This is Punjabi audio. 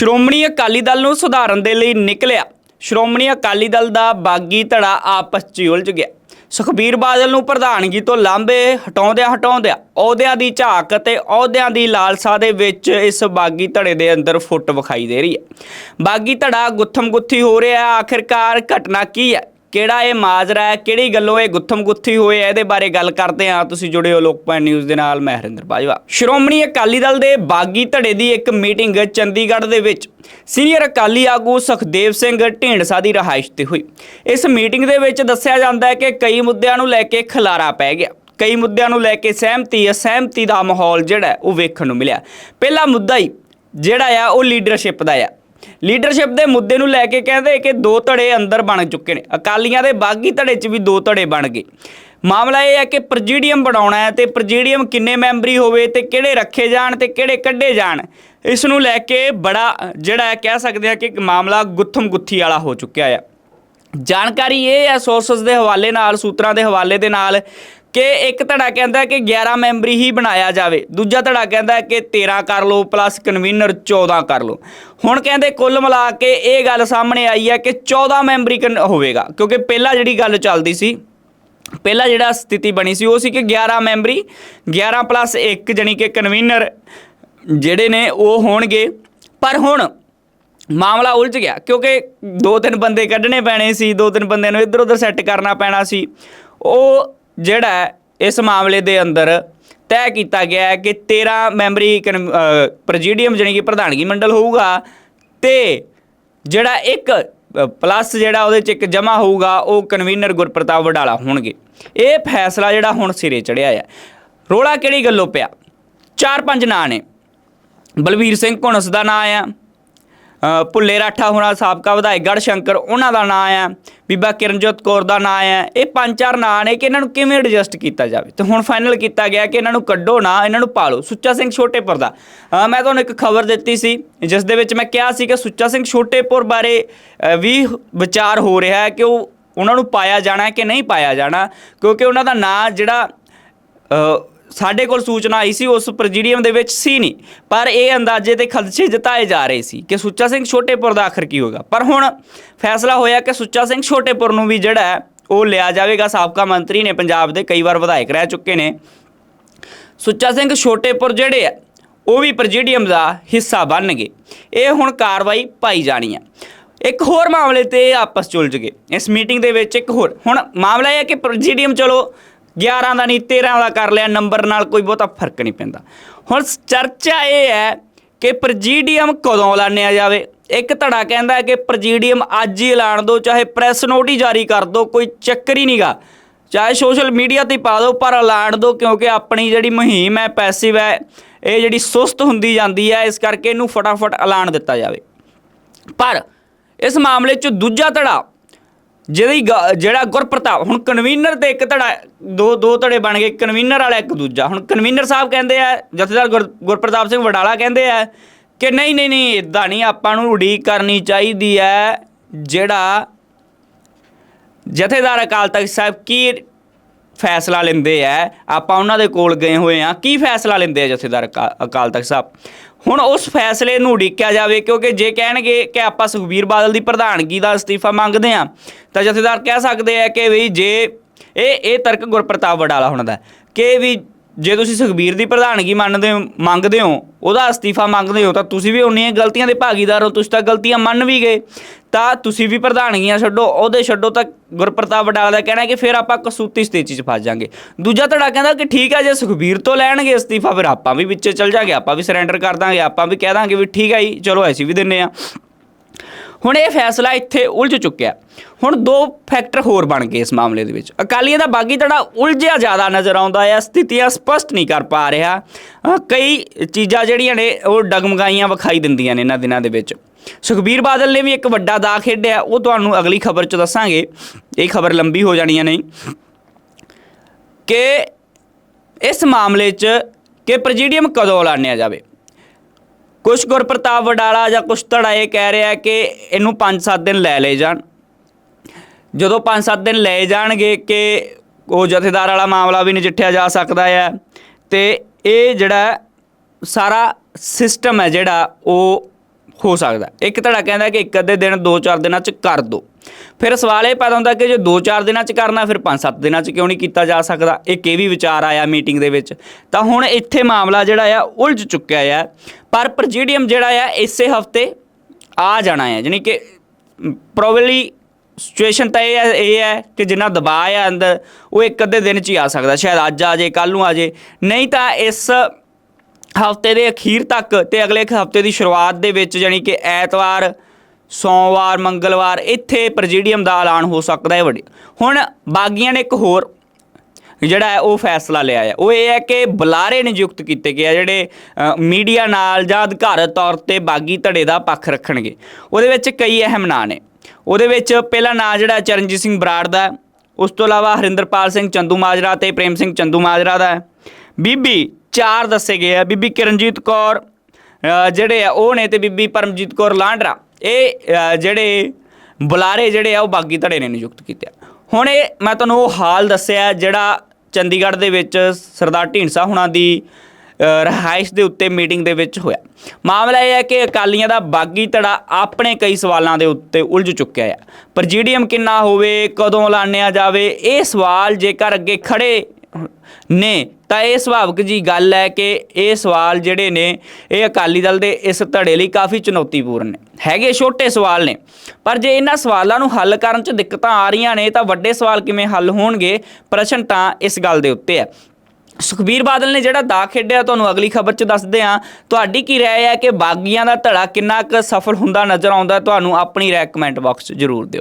ਸ਼੍ਰੋਮਣੀ ਅਕਾਲੀ ਦਲ ਨੂੰ ਸੁਧਾਰਨ ਦੇ ਲਈ ਨਿਕਲਿਆ। ਸ਼੍ਰੋਮਣੀ ਅਕਾਲੀ ਦਲ ਦਾ ਬਾਗੀ ਧੜਾ ਆਪਸ 'ਚ ਉਲਝ ਗਿਆ। ਸੁਖਬੀਰ ਬਾਦਲ ਨੂੰ ਪ੍ਰਧਾਨਗੀ ਤੋਂ ਲਾਂਬੇ ਹਟਾਉਂਦਿਆਂ ਹਟਾਉਂਦਿਆਂ ਅਹੁਦਿਆਂ ਦੀ ਝਾਕ ਅਤੇ ਅਹੁਦਿਆਂ ਦੀ ਲਾਲਸਾ ਦੇ ਵਿੱਚ ਇਸ ਬਾਗੀ ਧੜੇ ਦੇ ਅੰਦਰ ਫੁੱਟ ਵਿਖਾਈ ਦੇ ਰਹੀ ਹੈ। ਬਾਗੀ ਧੜਾ ਗੁੱਥਮ ਗੁੱਥੀ ਹੋ ਰਿਹਾ ਆਖਿਰਕਾਰ ਘਟਨਾ ਕੀ ਹੈ? ਕਿਹੜਾ ਇਹ ਮਾਜਰਾ ਹੈ? ਕਿਹੜੀ ਗੱਲੋਂ ਇਹ ਗੁੱਥਮ ਗੁੱਥੀ ਹੋਏ ਹੈ ਇਹਦੇ ਬਾਰੇ ਗੱਲ ਕਰਦੇ ਹਾਂ। ਤੁਸੀਂ ਜੁੜੇ ਹੋ ਲੋਕਪਾਲ ਨਿਊਜ਼ ਦੇ ਨਾਲ। ਮੈਂ ਹਰਿੰਦਰ ਬਾਜਵਾ। ਸ਼੍ਰੋਮਣੀ ਅਕਾਲੀ ਦਲ ਦੇ ਬਾਗੀ ਧੜੇ ਦੀ ਇੱਕ ਮੀਟਿੰਗ ਚੰਡੀਗੜ੍ਹ ਦੇ ਵਿੱਚ ਸੀਨੀਅਰ ਅਕਾਲੀ ਆਗੂ ਸੁਖਦੇਵ ਸਿੰਘ ਢੀਂਡਸਾ ਦੀ ਰਹਾਇਸ਼ ਤੇ ਹੋਈ। ਇਸ ਮੀਟਿੰਗ ਦੇ ਵਿੱਚ ਦੱਸਿਆ ਜਾਂਦਾ ਹੈ ਕਿ ਕਈ ਮੁੱਦਿਆਂ ਨੂੰ ਲੈ ਕੇ ਖਲਾਰਾ ਪੈ ਗਿਆ। ਕਈ ਮੁੱਦਿਆਂ ਨੂੰ ਲੈ ਕੇ ਸਹਿਮਤੀ, ਅਸਹਿਮਤੀ ਦਾ ਮਾਹੌਲ ਜਿਹੜਾ ਉਹ ਵੇਖਣ ਨੂੰ ਮਿਲਿਆ। ਪਹਿਲਾ ਮੁੱਦਾ ਹੀ ਜਿਹੜਾ ਆ, ਉਹ ਲੀਡਰਸ਼ਿਪ ਦਾ ਆ। ਲੀਡਰਸ਼ਿਪ ਦੇ ਮੁੱਦੇ ਨੂੰ ਲੈ ਕੇ ਕਹਿੰਦੇ ਕਿ ਦੋ ਧੜੇ ਅੰਦਰ ਬਣ ਚੁੱਕੇ ਨੇ। ਅਕਾਲੀਆਂ ਦੇ ਬਾਗੀ ਧੜੇ 'ਚ ਵੀ ਦੋ ਧੜੇ ਬਣ ਗਏ। ਮਾਮਲਾ ਇਹ ਹੈ ਕਿ ਪ੍ਰੈਜੀਡੀਅਮ ਬਣਾਉਣਾ ਹੈ ਤੇ ਪ੍ਰੈਜੀਡੀਅਮ ਕਿੰਨੇ ਮੈਂਬਰੀ ਹੋਵੇ ਤੇ ਕਿਹੜੇ ਰੱਖੇ ਜਾਣ ਤੇ ਕਿਹੜੇ ਕੱਢੇ ਜਾਣ, ਇਸ ਨੂੰ ਲੈ ਕੇ ਬੜਾ ਜਿਹੜਾ ਹੈ ਕਹਿ ਸਕਦੇ ਆ ਕਿ ਮਾਮਲਾ ਗੁੱਥਮ ਗੁੱਥੀ ਵਾਲਾ ਹੋ ਚੁੱਕਿਆ ਹੈ ਜਾਣਕਾਰੀ ਇਹ ਹੈ ਸੋਰਸਸ ਦੇ ਹਵਾਲੇ ਨਾਲ, ਸੂਤਰਾਂ ਦੇ ਹਵਾਲੇ ਦੇ ਨਾਲ ਕਿ ਇੱਕ ਧੜਾ ਕਹਿੰਦਾ ਕਿ 11 ਮੈਂਬਰੀ ਹੀ ਬਣਾਇਆ ਜਾਵੇ। ਦੂਜਾ ਧੜਾ ਕਹਿੰਦਾ ਕਿ 13 ਕਰ ਲਓ, ਪਲੱਸ ਕਨਵੀਨਰ 14 ਕਰ ਲਓ। ਹੁਣ ਕਹਿੰਦੇ ਕੁੱਲ ਮਿਲਾ ਕੇ ਇਹ ਗੱਲ ਸਾਹਮਣੇ ਆਈ ਹੈ ਕਿ 14 ਮੈਂਬਰੀ ਕਨ- ਹੋਵੇਗਾ। ਕਿਉਂਕਿ ਪਹਿਲਾਂ ਜਿਹੜੀ ਗੱਲ ਚੱਲਦੀ ਸੀ, ਪਹਿਲਾਂ ਜਿਹੜਾ ਸਥਿਤੀ ਬਣੀ ਸੀ ਉਹ ਸੀ ਕਿ 11 ਮੈਂਬਰੀ 11 ਪਲੱਸ 1 ਜਾਣੀ ਕਿ ਕਨਵੀਨਰ ਜਿਹੜੇ ਨੇ ਉਹ ਹੋਣਗੇ। ਪਰ ਹੁਣ ਮਾਮਲਾ ਉਲਝ ਗਿਆ, ਕਿਉਂਕਿ ਦੋ ਤਿੰਨ ਬੰਦੇ ਕੱਢਣੇ ਪੈਣੇ ਸੀ, ਦੋ ਤਿੰਨ ਬੰਦਿਆਂ ਨੂੰ ਇੱਧਰ ਉੱਧਰ ਸੈੱਟ ਕਰਨਾ ਪੈਣਾ ਸੀ। ਉਹ ਜਿਹੜਾ ਇਸ ਮਾਮਲੇ ਦੇ ਅੰਦਰ ਤੈਅ ਕੀਤਾ ਗਿਆ ਹੈ ਕਿ 13 ਮੈਂਬਰੀ ਪ੍ਰੈਜੀਡੀਅਮ ਜਾਣੀ ਕਿ ਪ੍ਰਧਾਨਗੀ ਮੰਡਲ ਹੋਊਗਾ ਤੇ ਜਿਹੜਾ ਇੱਕ ਪਲੱਸ ਜਿਹੜਾ ਉਹਦੇ ਚ ਇੱਕ ਜਮਾ ਹੋਊਗਾ, ਉਹ ਕਨਵੀਨਰ ਗੁਰਪ੍ਰਤਾਪ ਵਡਾਲਾ ਹੋਣਗੇ। ਇਹ ਫੈਸਲਾ ਜਿਹੜਾ ਹੁਣ ਸਿਰੇ ਚੜਿਆ ਹੈ ਰੋਲਾ ਕਿਹੜੀ ਗੱਲੋਂ ਪਿਆ? ਚਾਰ ਪੰਜ ਨਾਂ ਨੇ। ਬਲਵੀਰ ਸਿੰਘ ਘੁਣਸ ਦਾ ਨਾਂ ਆ ਭੁੱਲੇ ਰਾਠਾ ਹੋਣਾ ਸਾਬਕਾ ਵਿਧਾਇਕ ਗੜ ਸ਼ੰਕਰ ਉਹਨਾਂ ਦਾ ਨਾਂ ਆ ਬੀਬਾ ਕਿਰਨਜੋਤ ਕੌਰ ਦਾ ਨਾਂ ਆ ਇਹ ਪੰਜ ਚਾਰ ਨਾਂ ਨੇ ਕਿ ਇਹਨਾਂ ਨੂੰ ਕਿਵੇਂ ਐਡਜਸਟ ਕੀਤਾ ਜਾਵੇ? ਤੇ ਹੁਣ ਫਾਈਨਲ ਕੀਤਾ ਗਿਆ ਕਿ ਇਹਨਾਂ ਨੂੰ ਕੱਢੋ ਨਾ, ਇਹਨਾਂ ਨੂੰ ਪਾਲੋ। ਸੁੱਚਾ ਸਿੰਘ ਛੋਟੇਪੁਰ ਦਾ। ਮੈਂ ਤੁਹਾਨੂੰ ਇੱਕ ਖਬਰ ਦਿੱਤੀ ਸੀ, ਜਿਸ ਦੇ ਵਿੱਚ ਮੈਂ ਕਿਹਾ ਸੀ ਕਿ ਸੁੱਚਾ ਸਿੰਘ ਛੋਟੇਪੁਰ ਬਾਰੇ ਵੀ ਵਿਚਾਰ ਹੋ ਰਿਹਾ ਹੈ ਕਿ ਉਹ ਉਹਨਾਂ ਨੂੰ ਪਾਇਆ ਜਾਣਾ ਹੈ ਕਿ ਨਹੀਂ ਪਾਇਆ ਜਾਣਾ, ਕਿਉਂਕਿ ਉਹਨਾਂ ਦਾ ਨਾਂ ਜਿਹੜਾ ਸਾਡੇ ਕੋਲ ਸੂਚਨਾ ਆਈ ਸੀ, ਉਸ ਪ੍ਰੈਜੀਡੀਅਮ ਦੇ ਵਿੱਚ ਸੀ ਨਹੀਂ। ਪਰ ਇਹ ਅੰਦਾਜ਼ੇ ਤੇ ਖਦਸ਼ੇ ਜਤਾਏ ਜਾ ਰਹੇ ਸੀ ਕਿ ਸੁੱਚਾ ਸਿੰਘ ਛੋਟੇਪੁਰ ਦਾ ਆਖਰ ਕੀ ਹੋਗਾ ਪਰ ਹੁਣ ਫੈਸਲਾ ਹੋਇਆ ਕਿ ਸੁੱਚਾ ਸਿੰਘ ਛੋਟੇਪੁਰ ਨੂੰ ਵੀ ਜਿਹੜਾ ਉਹ ਲਿਆ ਜਾਵੇਗਾ। ਸਾਬਕਾ ਮੰਤਰੀ ਨੇ ਪੰਜਾਬ ਦੇ ਕਈ ਵਾਰ ਵਿਧਾਇਕ ਰਹਿ ਚੁੱਕੇ ਨੇ। ਸੁੱਚਾ ਸਿੰਘ ਛੋਟੇਪੁਰ ਜਿਹੜੇ ਆ ਉਹ ਵੀ ਪ੍ਰੈਜੀਡੀਅਮ ਦਾ ਹਿੱਸਾ ਬਣਨਗੇ। ਇਹ ਹੁਣ ਕਾਰਵਾਈ ਪਾਈ ਜਾਣੀ ਆ ਇੱਕ ਹੋਰ ਮਾਮਲੇ ਤੇ ਆਪਸ 'ਚ ਉਲਝ ਗਏ। ਇਸ ਮੀਟਿੰਗ ਦੇ ਵਿੱਚ ਇੱਕ ਹੋਰ। ਹੁਣ ਮਾਮਲਾ ਇਹ ਹੈ ਕਿ ਪ੍ਰੈਜੀਡੀਅਮ, ਚਲੋ 11 ਦਾ ਨਹੀਂ 13 ਦਾ ਕਰ ਲਿਆ, ਨੰਬਰ ਨਾਲ ਕੋਈ ਬਹੁਤਾ ਫ਼ਰਕ ਨਹੀਂ ਪੈਂਦਾ। ਹੁਣ ਚਰਚਾ ਇਹ ਹੈ ਕਿ ਪ੍ਰੈਜੀਡੀਅਮ ਕਦੋਂ ਐਲਾਨਿਆ ਜਾਵੇ? ਇੱਕ ਧੜਾ ਕਹਿੰਦਾ ਹੈ ਕਿ ਪ੍ਰੈਜੀਡੀਅਮ ਅੱਜ ਹੀ ਐਲਾਨ ਦਿਓ, ਚਾਹੇ ਪ੍ਰੈਸ ਨੋਟ ਹੀ ਜਾਰੀ ਕਰ ਦਿਓ, ਕੋਈ ਚੱਕਰ ਹੀ ਨਹੀਂਗਾ। ਚਾਹੇ ਸੋਸ਼ਲ ਮੀਡੀਆ ਤੇ ਪਾ ਦਿਓ, ਪਰ ਐਲਾਨ ਦਿਓ, ਕਿਉਂਕਿ ਆਪਣੀ ਜਿਹੜੀ ਮੁਹਿੰਮ ਹੈ, ਪੈਸਿਵ ਹੈ, ਇਹ ਜਿਹੜੀ ਸੁਸਤ ਹੁੰਦੀ ਜਾਂਦੀ ਹੈ, ਇਸ ਕਰਕੇ ਇਹਨੂੰ ਫਟਾਫਟ ਐਲਾਨ ਦਿੱਤਾ ਜਾਵੇ। ਪਰ ਇਸ ਮਾਮਲੇ 'ਚ ਦੂਜਾ ਧੜਾ ਜਿਹਦੀ ਗ- ਜਿਹੜਾ ਗੁਰਪ੍ਰਤਾਪ, ਹੁਣ ਕਨਵੀਨਰ ਤੇ ਇੱਕ ਧੜਾ, ਦੋ ਦੋ ਧੜੇ ਬਣ ਗਏ ਕਨਵੀਨਰ ਵਾਲਾ ਇੱਕ ਦੂਜਾ। ਹੁਣ ਕਨਵੀਨਰ ਸਾਹਿਬ ਕਹਿੰਦੇ ਆ, ਜਥੇਦਾਰ ਗੁਰ- ਗੁਰਪ੍ਰਤਾਪ ਸਿੰਘ ਵਡਾਲਾ ਕਹਿੰਦੇ ਆ ਕਿ ਨਹੀਂ ਨਹੀਂ ਨਹੀਂ ਇਦਾਂ ਨਹੀਂ, ਆਪਾਂ ਨੂੰ ਉਡੀਕ ਕਰਨੀ ਚਾਹੀਦੀ ਹੈ ਜਿਹੜਾ ਜਥੇਦਾਰ ਅਕਾਲ ਤਖਤ ਸਾਹਿਬ ਕੀ ਫੈਸਲਾ ਲੈਂਦੇ ਆ। ਆਪਾਂ ਉਹਨਾਂ ਦੇ ਕੋਲ ਗਏ ਹੋਏ ਆ। ਕੀ ਫੈਸਲਾ ਲੈਂਦੇ ਆ ਜਥੇਦਾਰ ਅਕਾ- ਅਕਾਲ ਤਖਤ ਸਾਹਿਬ? ਹੁਣ ਉਸ ਫੈਸਲੇ ਨੂੰ ਉਡੀਕਿਆ ਜਾਵੇ, ਕਿਉਂਕਿ ਜੇ ਕਹਿਣਗੇ ਕਿ ਆਪਾਂ ਸੁਖਬੀਰ ਬਾਦਲ ਦੀ ਪ੍ਰਧਾਨਗੀ ਦਾ ਅਸਤੀਫਾ ਮੰਗਦੇ ਆ, ਤਾਂ ਜਥੇਦਾਰ ਕਹਿ ਸਕਦੇ ਆ ਕਿ ਵੀ ਜੇ, ਇਹ ਇਹ ਤਰਕ ਗੁਰਪ੍ਰਤਾਪ ਵਡਾਲਾ ਹੋਣਾ ਦਾ ਕਿ ਵੀ ਜੇ ਤੁਸੀਂ ਸੁਖਬੀਰ ਦੀ ਪ੍ਰਧਾਨਗੀ ਮੰਨਦੇ ਹੋ, ਮੰਗਦੇ ਹੋ, ਉਹਦਾ ਅਸਤੀਫਾ ਮੰਗਦੇ ਹੋ, ਤਾਂ ਤੁਸੀਂ ਵੀ ਉਨੀਆਂ ਗਲਤੀਆਂ ਦੇ ਭਾਗੀਦਾਰ ਹੋ, ਤੁਸੀਂ ਤਾਂ ਗਲਤੀਆਂ ਮੰਨ ਵੀ ਗਏ। ਤਾਂ ਤੁਸੀਂ ਵੀ ਪ੍ਰਧਾਨਗੀਆਂ ਛੱਡੋ, ਉਹਦੇ ਛੱਡੋ ਤਾਂ ਗੁਰਪ੍ਰਤਾਪ ਵਡਾਲਾ ਦਾ ਕਹਿਣਾ ਕਿ ਫਿਰ ਆਪਾਂ ਕਸੂਤੀ ਸਥਿਤੀ 'ਚ ਫਸ ਜਾਾਂਗੇ। ਦੂਜਾ ਧੜਾ ਕਹਿੰਦਾ ਕਿ ਠੀਕ ਹੈ, ਜੇ ਸੁਖਬੀਰ ਤੋਂ ਲੈਣਗੇ ਅਸਤੀਫਾ, ਫਿਰ ਆਪਾਂ ਵੀ ਵਿੱਚੇ ਚੱਲ ਜਾਾਂਗੇ, ਆਪਾਂ ਵੀ ਸਰੈਂਡਰ ਕਰ ਦਾਂਗੇ, ਆਪਾਂ ਵੀ ਕਹਿ ਦਾਂਗੇ ਵੀ ਠੀਕ ਹੈ ਜੀ, ਚਲੋ ਅਸੀਂ ਵੀ ਦਿੰਨੇ ਆ ਹੁਣ ਇਹ ਫੈਸਲਾ ਇੱਥੇ ਉਲਝ ਚੁੱਕਿਆ। ਹੁਣ ਦੋ ਫੈਕਟਰ ਹੋਰ ਬਣ ਗਏ ਇਸ ਮਾਮਲੇ ਦੇ ਵਿੱਚ। ਅਕਾਲੀਆਂ ਦਾ ਬਾਗੀ ਧੜਾ ਉਲਝਿਆ ਜ਼ਿਆਦਾ ਨਜ਼ਰ ਆਉਂਦਾ ਹੈ, ਸਥਿਤੀਆਂ ਸਪਸ਼ਟ ਨਹੀਂ ਕਰ ਪਾ ਰਿਹਾ। ਕਈ ਚੀਜ਼ਾਂ ਜਿਹੜੀਆਂ ਨੇ, ਉਹ ਡਗਮਗਾਈਆਂ ਵਿਖਾਈ ਦਿੰਦੀਆਂ ਨੇ ਇਹਨਾਂ ਦਿਨਾਂ ਦੇ ਵਿੱਚ। ਸੁਖਬੀਰ ਬਾਦਲ ਨੇ ਵੀ ਇੱਕ ਵੱਡਾ ਦਾ ਖੇਡਿਆ। ਉਹ ਤੁਹਾਨੂੰ ਅਗਲੀ ਖਬਰ 'ਚ ਦੱਸਾਂਗੇ। ਇਹ ਖਬਰ ਲੰਬੀ ਹੋ ਜਾਣੀ ਹੈ, ਨਹੀਂ? ਕਿ ਇਸ ਮਾਮਲੇ 'ਚ ਕਿ ਪ੍ਰੈਜੀਡੀਅਮ ਕਦੋਂ ਐਲਾਨਿਆ ਜਾਵੇ? ਕੁਛ ਗੁਰਪ੍ਰਤਾਪ ਵਡਾਲਾ ਜਾਂ ਕੁਛ ਧੜਾ ਇਹ ਕਹਿ ਰਿਹਾ ਕਿ ਇਹਨੂੰ 5-7 ਦਿਨ ਲੈ ਲਏ ਜਾਣ। ਜਦੋਂ 5-7 ਦਿਨ ਲਏ ਜਾਣਗੇ ਕਿ ਉਹ ਜਥੇਦਾਰ ਵਾਲਾ ਮਾਮਲਾ ਵੀ ਨਜਿੱਠਿਆ ਜਾ ਸਕਦਾ ਹੈ, ਤੇ ਇਹ ਜਿਹੜਾ ਸਾਰਾ ਸਿਸਟਮ ਹੈ ਜਿਹੜਾ ਉਹ ਹੋ ਸਕਦਾ ਇੱਕ ਧੜਾ ਕਹਿੰਦਾ ਕਿ ਇੱਕ ਅੱਧੇ ਦਿਨ, ਦੋ ਚਾਰ ਦਿਨਾਂ ਚ ਕਰ ਦੋ ਫਿਰ ਸਵਾਲ ਇਹ ਪੈਦਾ ਹੁੰਦਾ ਕਿ ਜੇ ਦੋ ਚਾਰ ਦਿਨਾਂ ਚ ਕਰਨਾ, ਫਿਰ ਪੰਜ ਸੱਤ ਦਿਨਾਂ ਚ ਕਿਉਂ ਨਹੀਂ ਕੀਤਾ ਜਾ ਸਕਦਾ? ਇੱਕ ਇਹ ਵੀ ਵਿਚਾਰ ਆਇਆ ਮੀਟਿੰਗ ਦੇ ਵਿੱਚ। ਤਾਂ ਹੁਣ ਇੱਥੇ ਮਾਮਲਾ ਜਿਹੜਾ ਆ, ਉਲਝ ਚੁੱਕਿਆ ਆ। ਪਰ ਪ੍ਰੈਜੀਡੀਅਮ ਜਿਹੜਾ ਆ, ਇਸੇ ਹਫ਼ਤੇ ਆ ਜਾਣਾ ਹੈ ਜਾਣੀ ਕਿ ਪ੍ਰੋਬਬਲੀ ਸਿਚੁਏਸ਼ਨ ਤਾਂ ਇਹ ਹੈ ਇਹ ਹੈ ਕਿ ਜਿੰਨਾ ਦਬਾਅ ਆ ਅੰਦਰ, ਉਹ ਇੱਕ ਅੱਧੇ ਦਿਨ ਚ ਹੀ ਆ ਸਕਦਾ। ਸ਼ਾਇਦ ਅੱਜ ਆ ਜੇ ਕੱਲ ਨੂੰ ਆ ਜੇ ਨਹੀਂ ਤਾਂ ਇਸ ਹਫ਼ਤੇ ਦੇ ਅਖੀਰ ਤੱਕ ਤੇ ਅਗਲੇ ਹਫ਼ਤੇ ਦੀ ਸ਼ੁਰੂਆਤ ਦੇ ਵਿੱਚ ਜਾਣੀ ਕਿ ਐਤਵਾਰ, ਸੋਮਵਾਰ, ਮੰਗਲਵਾਰ ਇੱਥੇ ਪ੍ਰੈਜੀਡੀਅਮ ਦਾ ਐਲਾਨ ਹੋ ਸਕਦਾ ਹੈ ਵੱਡੇ। ਹੁਣ ਬਾਗੀਆਂ ਨੇ ਇੱਕ ਹੋਰ ਜਿਹੜਾ ਹੈ ਉਹ ਫੈਸਲਾ ਲਿਆ ਹੈ। ਉਹ ਇਹ ਹੈ ਕਿ ਬੁਲਾਰੇ ਨਿਯੁਕਤ ਕੀਤੇ ਗਏ ਆ ਜਿਹੜੇ ਮੀਡੀਆ ਨਾਲ ਜਾਂ ਅਧਿਕਾਰਤ ਤੌਰ ਤੇ ਬਾਗੀ ਧੜੇ ਦਾ ਪੱਖ ਰੱਖਣਗੇ। ਉਹਦੇ ਵਿੱਚ ਕਈ ਅਹਿਮ ਨਾਂ ਨੇ। ਉਹਦੇ ਵਿੱਚ ਪਹਿਲਾ ਨਾਂ ਜਿਹੜਾ ਚਰਨਜੀਤ ਸਿੰਘ ਬਰਾੜ ਦਾ ਉਸ ਤੋਂ ਇਲਾਵਾ ਹਰਿੰਦਰਪਾਲ ਸਿੰਘ ਚੰਦੂ ਮਾਜਰਾ ਤੇ ਪ੍ਰੇਮ ਸਿੰਘ ਚੰਦੂ ਮਾਜਰਾ ਦਾ ਬੀਬੀ ਚਾਰ ਦੱਸੇ ਗਏ ਆ ਬੀਬੀ ਕਿਰਨਜੀਤ ਕੌਰ ਜਿਹੜੇ ਆ ਉਹ ਨੇ ਤੇ ਬੀਬੀ ਪਰਮਜੀਤ ਕੌਰ ਲਾਂਡਰਾ। ਇਹ ਜਿਹੜੇ ਬੁਲਾਰੇ ਜਿਹੜੇ ਆ ਉਹ ਬਾਗੀ ਧੜੇ ਨੇ ਨਿਯੁਕਤ ਕੀਤੇ ਹੁਣ ਇਹ ਮੈਂ ਤੁਹਾਨੂੰ ਉਹ ਹਾਲ ਦੱਸਿਆ ਜਿਹੜਾ ਚੰਡੀਗੜ੍ਹ ਦੇ ਵਿੱਚ ਸਰਦਾਰ ਢੀਂਡਸਾ ਹੁਣਾਂ ਦੀ ਅ, ਰਿਹਾਇਸ਼ ਦੇ ਉੱਤੇ ਮੀਟਿੰਗ ਦੇ ਵਿੱਚ ਹੋਇਆ। ਮਾਮਲਾ ਇਹ ਹੈ ਕਿ ਅਕਾਲੀਆਂ ਦਾ ਬਾਗੀ ਧੜਾ ਆਪਣੇ ਕਈ ਸਵਾਲਾਂ ਦੇ ਉੱਤੇ ਉਲਝ ਚੁੱਕਿਆ ਹੈ ਪ੍ਰੈਜੀਡੀਅਮ ਕਿੰਨਾ ਹੋਵੇ ਕਦੋਂ ਐਲਾਨਿਆ ਜਾਵੇ ਇਹ ਸਵਾਲ ਜੇਕਰ ਅੱਗੇ ਖੜੇ ਨੇ, ਤਾਂ ਇਹ ਸੁਭਾਵਿਕ ਜੀ ਗੱਲ ਹੈ ਕਿ ਇਹ ਸਵਾਲ ਜਿਹੜੇ ਨੇ, ਇਹ ਅਕਾਲੀ ਦਲ ਦੇ ਇਸ ਧੜੇ ਲਈ ਕਾਫੀ ਚੁਣੌਤੀਪੂਰਨ ਨੇ। ਹੈਗੇ ਛੋਟੇ ਸਵਾਲ ਨੇ, ਪਰ ਜੇ ਇਹਨਾਂ ਸਵਾਲਾਂ ਨੂੰ ਹੱਲ ਕਰਨ 'ਚ ਦਿੱਕਤਾਂ ਆ ਰਹੀਆਂ ਨੇ, ਤਾਂ ਵੱਡੇ ਸਵਾਲ ਕਿਵੇਂ ਹੱਲ ਹੋਣਗੇ? ਪ੍ਰਸ਼ਨ ਤਾਂ ਇਸ ਗੱਲ ਦੇ ਉੱਤੇ ਹੈ। ਸੁਖਬੀਰ ਬਾਦਲ ਨੇ ਜਿਹੜਾ ਦਾ ਖੇਡਿਆ, ਤੁਹਾਨੂੰ ਅਗਲੀ ਖਬਰ 'ਚ ਦੱਸਦੇ ਹਾਂ। ਤੁਹਾਡੀ ਕੀ ਰਾਏ ਹੈ ਕਿ ਬਾਗੀਆਂ ਦਾ ਧੜਾ ਕਿੰਨਾ ਕੁ ਸਫਲ ਹੁੰਦਾ ਨਜ਼ਰ ਆਉਂਦਾ ਤੁਹਾਨੂੰ ਆਪਣੀ ਰਾਏ ਕਮੈਂਟ ਬਾਕਸ 'ਚ ਜ਼ਰੂਰ ਦਿਓ।